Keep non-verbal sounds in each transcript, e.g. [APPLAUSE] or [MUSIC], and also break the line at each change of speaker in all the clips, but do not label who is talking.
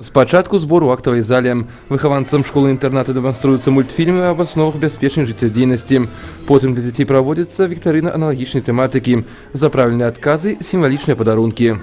Спачатку збор у актавай зале. Выхаванцам школы-інтэрната дэманструюцца мультфільмы аб асновах бяспечнай жыццядзейнасці. Потым для дзяцей праводзіцца віктарына аналагічнай тэматыкі. За правільныя адказы сімвалічныя падарункі.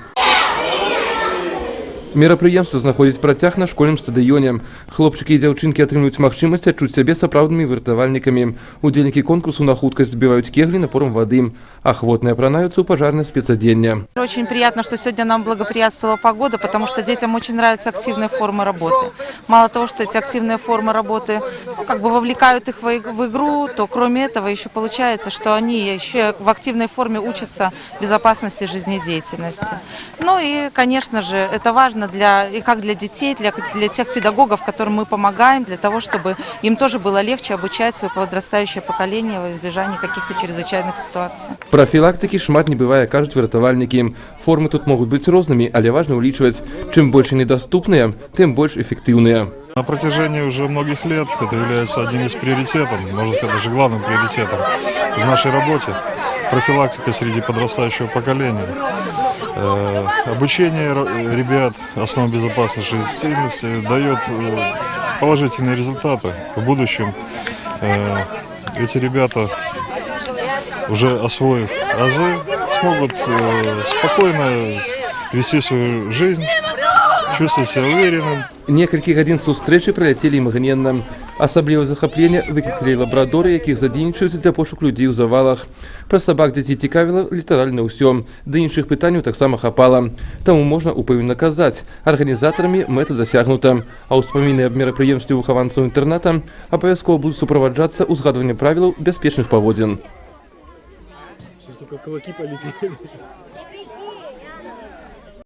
Мерапрыемства знаходзіць працяг на школьным стадыёне. Хлопчыкі і дзяўчынкі атрымліваюць магчымасць адчуць сябе сапраўднымі выратавальнікамі. Удзельнікі конкурсу на хуткасць збіваюць кеглі напором вады. Ахвотныя апранаюцца ў пажарнае спецадзенне.
Очень приятно, что сегодня нам благоприятствовала погода, потому что детям очень нравятся активные формы работы. Мало того, что эти активные формы работы ну, как бы вовлекают их в иг- в игру, то кроме этого еще получается, что они еще в активной форме учатся безопасности жизнедеятельности. Ну и, конечно же, это важно для, и как для детей, для, для тех педагогов, которым мы помогаем, для того, чтобы им тоже было легче обучать свое подрастающее поколение во избежании каких-то чрезвычайных ситуаций.
Прафілактыкі шмат не бывае, кажуць выратавальнікі. Формы тут могуць быць рознымі, але важна ўлічваць, чым больш недаступныя, тым больш эфектыўныя.
На протяжении уже многих лет это является одним из приоритетов, можно сказать, даже главным приоритетом в нашей работе. Профилактика среди подрастающего поколения. Э, Обучение ребят основам безопасности жизнедеятельности дает э, положительные результаты. В будущем э, эти ребята, уже освоив азы, смогут спокойно вести свою жизнь, чувствовать себя уверенным,
Некалькі гадзін сустрэчы праляцелі імгненна. Асаблівае захапленне выклікалі лабрадоры, якіх задзейнічаюць для пошук людзей у завалах. Пра сабак дзяцей цікавіла літаральна ўсё, ды іншых пытанняў таксама хапала. Таму можна упэўнена казаць, арганізатарамі мэта дасягнута, а ўспаміны аб мерапрыемстве выхаванцаў інтэрната абавязкова будуць суправаджацца ўзгадванне правілаў бяспечных паводзін.
Что ж только кулаки полетели. [LAUGHS]